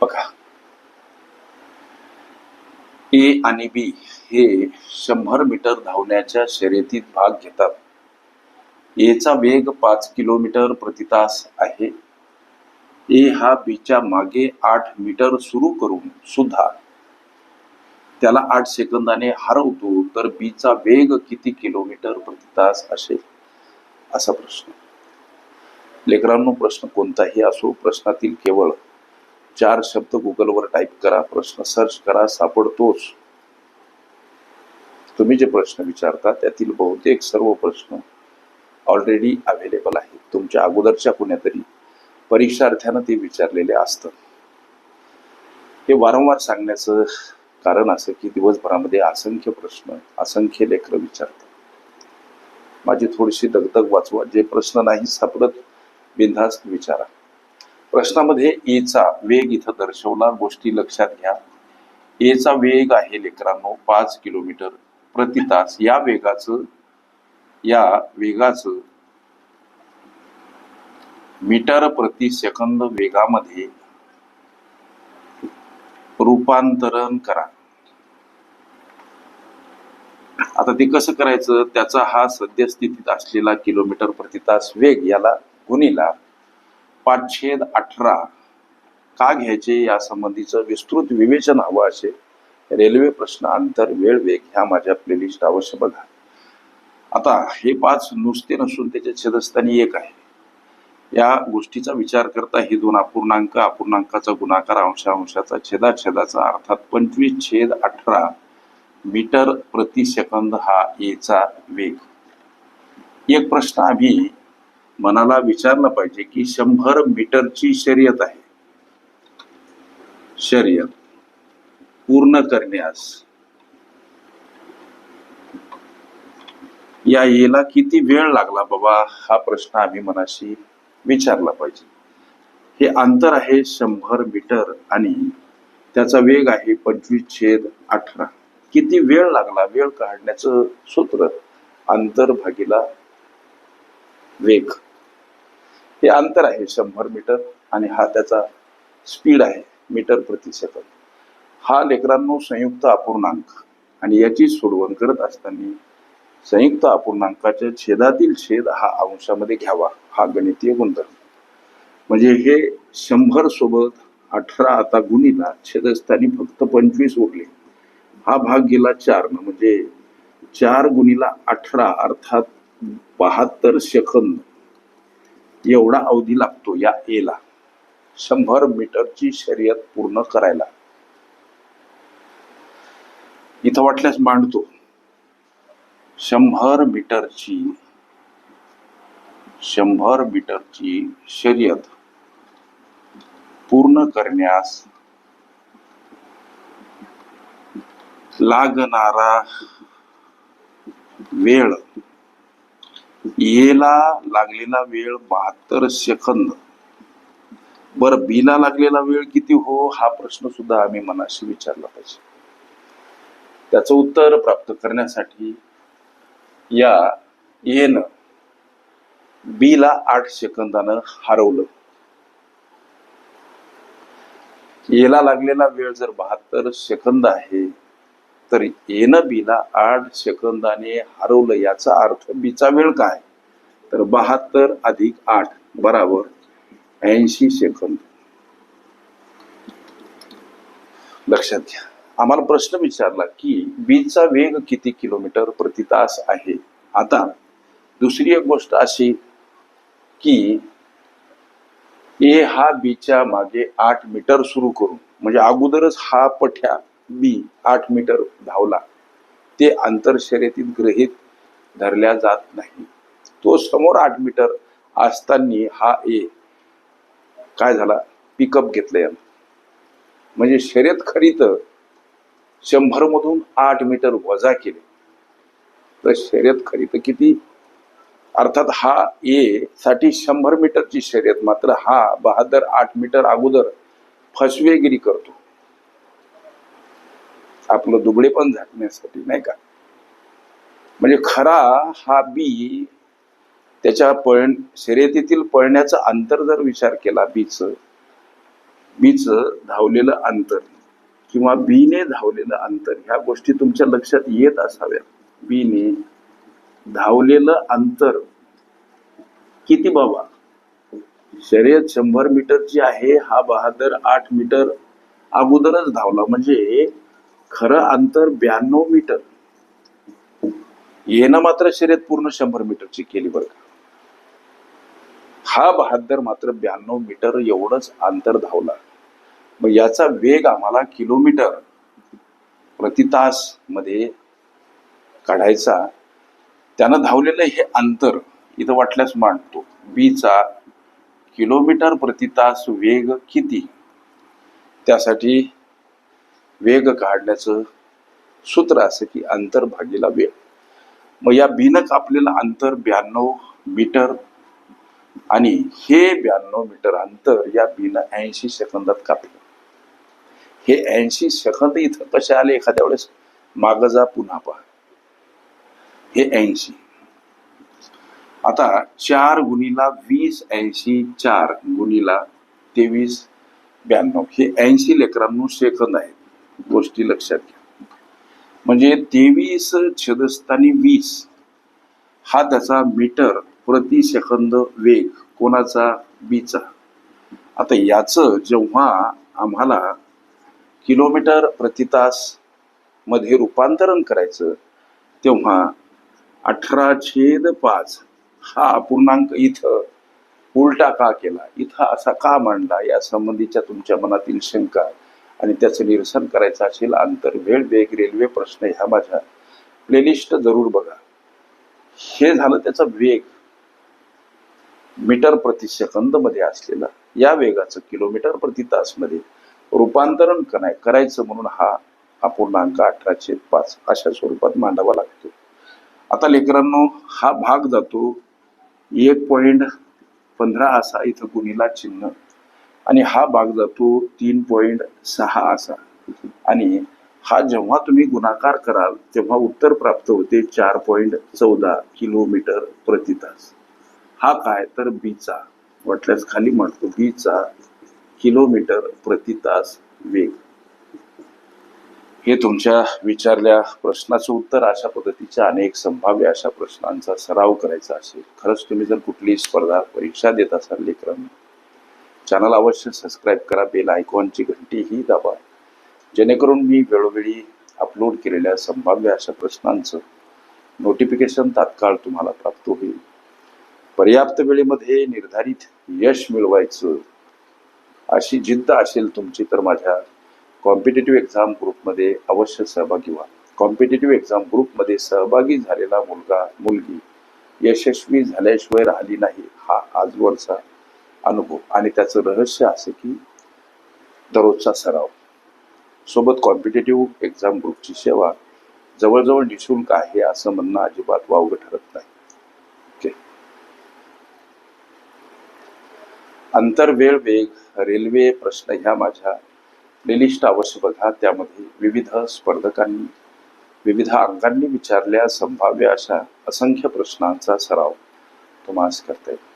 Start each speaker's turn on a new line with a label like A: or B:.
A: बघा. ए आणि बी हे शंभर मीटर धावण्याच्या शर्यतीत भाग घेतात. एचा वेग पाच किलोमीटर प्रति तास आहे. ए हा बीच्या मागे आठ मीटर सुरू करून सुद्धा. त्याला आठ सेकंदाने हरवतो तर बीचा वेग किती किलोमीटर प्रति तास असेल? असा प्रश्न. लेकरांनो प्रश्न कोणताही असो प्रश्नातील केवळ चार शब्द गुगलवर टाईप करा प्रश्न सर्च करा सापडतोच. तुम्ही जे प्रश्न विचारता त्यातील बहुतेक सर्व प्रश्न ऑलरेडी अवेलेबल आहेत. तुमच्या अगोदरच्या कुण्यातरी परीक्षार्थ्यानं ते विचारलेले असतात. हे वारंवार सांगण्याचं कारण असं की दिवसभरामध्ये असंख्य प्रश्न असंख्य लेकर विचारतात. माझी थोडीशी दगदग वाचवा. जे प्रश्न नाही सापडत बिनधास्त विचारा. प्रश्नामध्ये एचा वेग इथं दर्शवला. गोष्टी लक्षात घ्या. एचा वेग आहे लेकरांनो पाच किलोमीटर प्रति तास. या वेगाचं या वेगाचं मीटर प्रति सेकंद वेगामध्ये रूपांतरण करा. आता ते कसं करायचं? त्याचा हा सद्यस्थितीत असलेला किलोमीटर प्रति तास वेग याला गुणिला पाचशेद अठरा का घ्यायचे या संबंधीचं विस्तृत विवेचन हवं असे रेल्वे प्रश्न अंतर वेळ वेग ह्या माझ्या प्लेलिस्ट अवश्य बघा. आता हे पाच नुसते नसून त्याच्या छेदस्थानी एक आहे. या गोष्टीचा विचार करता हे दोन अपूर्णांक अपूर्णांकाचा गुणाकार अंशांशाचा छेदाछेदाचा अर्थात पंचवीस छेद अठरा मीटर प्रति सेकंद हा एचा वेग. एक प्रश्न आम्ही मनाला विचारलं पाहिजे की शंभर मीटरची शर्यत आहे. शर्यत पूर्ण करण्यास. या येला किती वेळ लागला बाबा? हा प्रश्न आम्ही मनाशी विचारला पाहिजे. हे अंतर आहे शंभर मीटर आणि त्याचा वेग आहे पंचवीस छेद अठरा. किती वेळ लागला? वेळ काढण्याचं सूत्र अंतर भागीला वेग. हे अंतर आहे शंभर मीटर आणि हा त्याचा स्पीड आहे मीटर प्रति सेकंद. हा लेकरांनो संयुक्त अपूर्णांक आणि याची सोडवण करत असताना संयुक्त अपूर्णांकाच्या छेदातील छेद हा अंशामध्ये घ्यावा हा गणितीय गुणधर्म. म्हणजे हे शंभर सोबत अठरा आता गुणीला छेदस्थानी फक्त पंचवीस उरले हा भाग गेला चार न म्हणजे चार गुणीला अठरा अर्थात बहात्तर सेकंद. एवढा अवधी लागतो या एला शंभर मीटरची शर्यत पूर्ण करायला. इथं वाटल्यास मांडतो. शंभर मीटरची शंभर मीटरची शर्यत पूर्ण करण्यास लागणारा वेळ येला लागलेला वेळ बहात्तर सेकंद. बर बीला लागलेला वेळ किती हो? हा प्रश्न सुद्धा आम्ही मनाशी विचारला पाहिजे. त्याचं उत्तर प्राप्त करण्यासाठी या येन बीला आठ सेकंदानं हरवलं. येला लागलेला वेळ जर बहात्तर सेकंद आहे तर एन बीला आठ सेकंदाने हरवलं याचा अर्थ बीचा वेळ काय? तर बहात्तर अधिक आठ बराबर ऐंशी सेकंद. लक्षात घ्या. आम्हाला प्रश्न विचारला की बीचा वेग किती किलोमीटर प्रति तास आहे? आता दुसरी एक गोष्ट अशी की ए हा बीच्या मागे आठ मीटर सुरू करून म्हणजे अगोदरच हा पठ्या बी आठ मीटर धावला ते अंतर शर्यतीत गृहीत धरल्या जात नाही. तो समोर आठ मीटर असताना हा ए काय झाला? पिकअप घेतलं यानं म्हणजे शर्यत खरी तर शंभर मधून आठ मीटर वजा केले. तर शर्यत खरी तर किती? अर्थात हा ए साठी शंभर मीटरची शर्यत मात्र हा बहादर आठ मीटर अगोदर फसवेगिरी करतो. आपलं दुबळे पण झाकण्यासाठी नाही का? म्हणजे खरा हा बी त्याच्या पळ शर्यतीतील पळण्याचा अंतर जर विचार केला बीच बीच धावलेलं अंतर किंवा बीने धावलेलं अंतर ह्या गोष्टी तुमच्या लक्षात येत असाव्यात. बीने धावलेलं अंतर किती बाबा? शर्यत शंभर मीटरची आहे हा बहादर आठ मीटर अगोदरच धावला. म्हणजे खरं अंतर ब्याण्णव मीटर. येणं मात्र शर्यत पूर्ण शंभर मीटरची केली बरं का? हा बहादर मात्र ब्याण्णव मीटर एवढंच अंतर धावला. मग याचा वेग आम्हाला किलोमीटर प्रति तासमध्ये काढायचा. त्यानं धावलेलं हे अंतर इथं वाटल्यास मांडतो. बीचा किलोमीटर प्रति तास वेग किती? त्यासाठी वेग काढण्याचं सूत्र असं की अंतर भागीला वेग. मग या बीनं कापलेलं अंतर ब्याण्णव मीटर आणि हे ब्याण्णव मीटर अंतर या बिन ऐंशी सेकंदात कापलं. हे ऐंशी सेकंद इथं कसे आले एखाद्या वेळेस? मागं जा पुन्हा पहा. हे ऐंशी. आता चार गुणीला वीस ऐंशी चार गुणीला तेवीस ब्याण्णव. हे ऐंशी लेकरांनो सेकंद आहेत. गोष्टी लक्षात घ्या. म्हणजे तेवीस छदस्थानी वीस हा त्याचा मीटर प्रति सेकंद वेग कोणाचा? बीचा. आता याचं जेव्हा आम्हाला किलोमीटर प्रति तासमध्ये रूपांतरण करायचं तेव्हा अठरा छेद पाच हा अपूर्णांक इथं उलटा का केला? इथं असा का मांडला? या संबंधीच्या तुमच्या मनातील शंका आणि त्याचं निरसन करायचं असेल अंतर वेळ वेग रेल्वे प्रश्न ह्या माझ्या प्लेलिस्ट जरूर बघा. हे झालं त्याचा वेग. मीटर प्रति सेकंदमध्ये असलेला या वेगाचं किलोमीटर प्रति तासमध्ये रूपांतरण कराय करायचं म्हणून हा अपूर्णांक अठराशे पाच अशा स्वरूपात मांडावा लागतो. आता लेकरांनो हा भाग जातो एक पॉइंट पंधरा असा इथं गुणीला चिन्ह. आणि हा भाग जातो तीन पॉईंट सहा असा. आणि हा जेव्हा तुम्ही गुणाकार कराल तेव्हा उत्तर प्राप्त होते चार पॉईंट चौदा किलोमीटर प्रति तास. हा काय? तर बीचा. वाटल्यास खाली म्हणतो बीचा किलोमीटर प्रति तास वेग. हे तुमच्या विचारल्या प्रश्नाचं उत्तर अशा पद्धतीच्या अनेक संभाव्य अशा प्रश्नांचा सराव करायचा असेल. खरंच तुम्ही जर कुठलीही स्पर्धा परीक्षा देत असाल लेकरांना चॅनल अवश्य सबस्क्राईब करा बेल आयकॉनची घंटीही दाबा. जेणेकरून मी वेळोवेळी अपलोड केलेल्या संभाव्य अशा प्रश्नांचं नोटिफिकेशन तात्काळ तुम्हाला प्राप्त होईल. पर्याप्त वेळेमध्ये निर्धारित यश मिळवायचं अशी जिद्द असेल तुमची तर माझ्या कॉम्पिटेटिव्ह एक्झाम ग्रुपमध्ये अवश्य सहभागी व्हा. कॉम्पिटेटिव्ह एक्झाम ग्रुपमध्ये सहभागी झालेला मुलगा मुलगी यशस्वी झाल्याशिवाय राहिली नाही. हा आजवरचा अनुभव. आणि त्याचं रहस्य असं की दररोजचा सराव. सोबत कॉम्पिटेटिव्ह एक्झाम ग्रुपची सेवा जवळजवळ निशुल्क आहे असं म्हणणं अजिबात वावगं ठरत नाही. अंतरवेळ अंतर वेळ वेग रेल्वे प्रश्न ह्या माझ्या प्लेलिस्ट अवश्य बघा. त्यामध्ये विविध स्पर्धकांनी विविध अंगांनी विचारल्या संभाव्य अशा असंख्य प्रश्नांचा सराव तुम्हाला करता येईल.